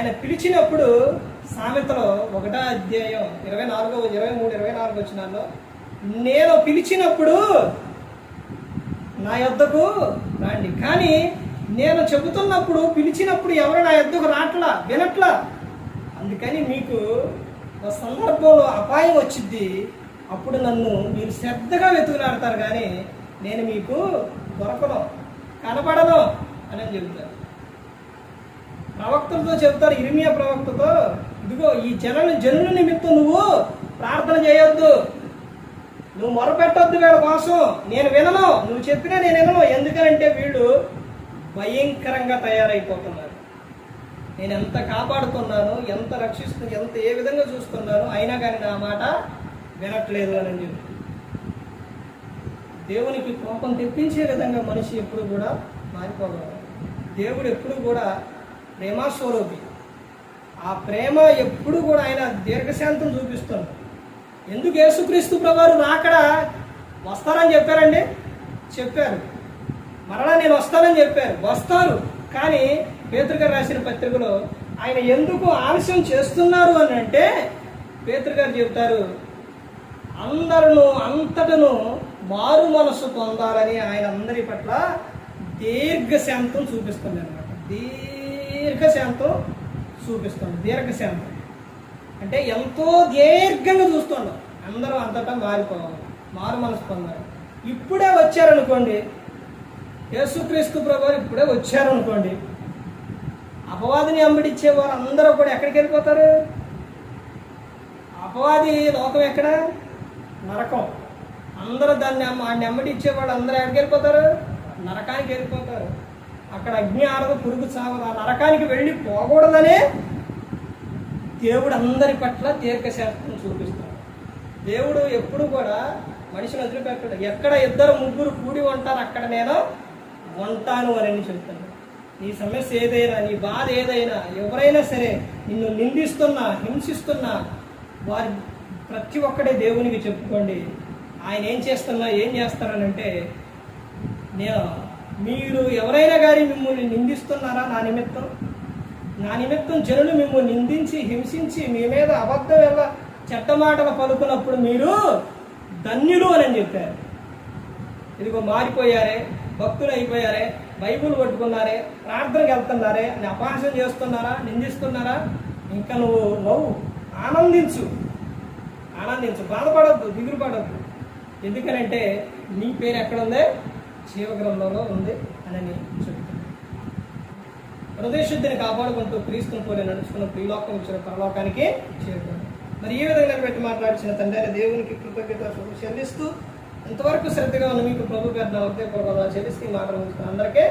ఆయన పిలిచినప్పుడు సామెతలో ఒకటో అధ్యాయం ఇరవై నాలుగో ఇరవై మూడు ఇరవై నాలుగు వచ్చినాల్లో నేను పిలిచినప్పుడు నా యొద్దకు రండి. కానీ నేను చెబుతున్నప్పుడు పిలిచినప్పుడు ఎవరు నా యొద్దకు రాట్లా వినట్లా? అందుకని మీకు ఒక సందర్భంలో అపాయం వచ్చింది అప్పుడు నన్ను మీరు శ్రద్ధగా వెతుకులాడతారు కానీ నేను మీకు దొరకను కనపడను అని చెబుతాను ప్రవక్తలతో చెబుతారు ఇరిమియా ప్రవక్తతో ఇదిగో ఈ జనుల జనుల నిమిత్తం నువ్వు ప్రార్థన చేయొద్దు. నువ్వు మొరపెట్టొద్దు వీళ్ళ కోసం. నేను వినను. నువ్వు చెప్పినా నేను వినను. ఎందుకనంటే వీళ్ళు భయంకరంగా తయారైపోతున్నారు. నేను ఎంత కాపాడుతున్నాను ఎంత రక్షిస్తు ఎంత ఏ విధంగా చూస్తున్నాను అయినా కానీ నా మాట వినట్లేదు అని చెప్పి. దేవునికి కోపం తెప్పించే విధంగా మనిషి ఎప్పుడు కూడా మారిపోగలరు దేవుడు ఎప్పుడు కూడా ప్రేమాస్వరూపి. ఆ ప్రేమ ఎప్పుడు కూడా ఆయన దీర్ఘశాంతం చూపిస్తాడు ఎందుకు యేసుక్రీస్తు ప్రభువారు రాకడ వస్తారని చెప్పారండి? చెప్పారు. మరలా నేను వస్తానని చెప్పారు. వస్తారు. కానీ పేతృగారు రాసిన పత్రికలో ఆయన ఎందుకు ఆలస్యం చేస్తున్నారు అని అంటే పేతృగారు చెబుతారు అందరూ అంతటను మారు మనసు పొందాలని ఆయన అందరి పట్ల దీర్ఘశాంతం చూపిస్తుంది అనమాట దీర్ఘశాంతం చూపిస్తుంది. దీర్ఘశాంతం. అంటే ఎంతో దీర్ఘంగా చూస్తున్నాం అందరూ అంతటా మారిపోవాలి. మారు మనసు పొందాలి. ఇప్పుడే వచ్చారనుకోండి యేసుక్రీస్తు ప్రభు ఇప్పుడే వచ్చారనుకోండి అపవాదిని అంబడిచ్చే వారు అందరూ కూడా ఎక్కడికి వెళ్ళిపోతారు? అపవాది లోకం ఎక్కడ? నరకం. అందరూ దాన్ని అమ్మ ఆయన వాళ్ళు అందరూ ఎక్కడికి వెళ్ళిపోతారు? నరకానికి వెళ్ళిపోతారు. అక్కడ అగ్ని ఆరదు పురుగు చావదు. ఆ నరకానికి వెళ్ళి పోకూడదనే దేవుడు అందరి పట్ల దీర్ఘశాస్త్రం చూపిస్తాడు. దేవుడు ఎప్పుడు కూడా మనిషిని వదిలిపెట్టడు. ఎక్కడ ఇద్దరు ముగ్గురు కూడి ఉంటారు అక్కడ నేను ఉంటాను అని చెప్తాను నీ సమస్య ఏదైనా నీ బాధ ఏదైనా ఎవరైనా సరే నిన్ను నిందిస్తున్నా హింసిస్తున్నా వారి ప్రతి ఒక్కడే దేవునికి చెప్పుకోండి. ఆయన ఏం చేస్తున్నా ఏం చేస్తారనంటే నేను మీరు ఎవరైనా కానీ మిమ్మల్ని నిందిస్తున్నారా నా నిమిత్తం? నా నిమిత్తం జనులు మిమ్మల్ని నిందించి హింసించి మీ మీద అబద్ధం ఎలా చెట్టమాటలు పలుకున్నప్పుడు మీరు ధన్యులు అని చెప్పారు. ఇదిగో మారిపోయారే భక్తులు అయిపోయారే బైబుల్ పట్టుకున్నారే ప్రార్థనకి వెళ్తున్నారే అని అపహాసం చేస్తున్నారా నిందిస్తున్నారా? ఇంకా నువ్వు నవ్వు ఆనందించు. ఆనందించు బాధపడద్దు దిగులు పడద్దు ఎందుకనంటే నీ పేరు ఎక్కడ ఉందే జీవగ్రంథంలో ఉంది అని చెప్తున్నాను హృదయశుద్ధిని కాపాడుకుంటూ క్రీస్తుని పోలే నడుచుకున్న ప్రిలోకం ఇచ్చిన పరలోకానికి చేరుకున్నాను. మరి ఈ విధంగా పెట్టి మాట్లాడిన తండ్రి దేవునికి కృతజ్ఞత చెల్లిస్తూ ఇంతవరకు శ్రద్ధగా ఉన్న మీకు ప్రభు పేరు నా హృదయపూర్వకంగా చెల్లిస్తూ ఈ మాటలు అందరికీ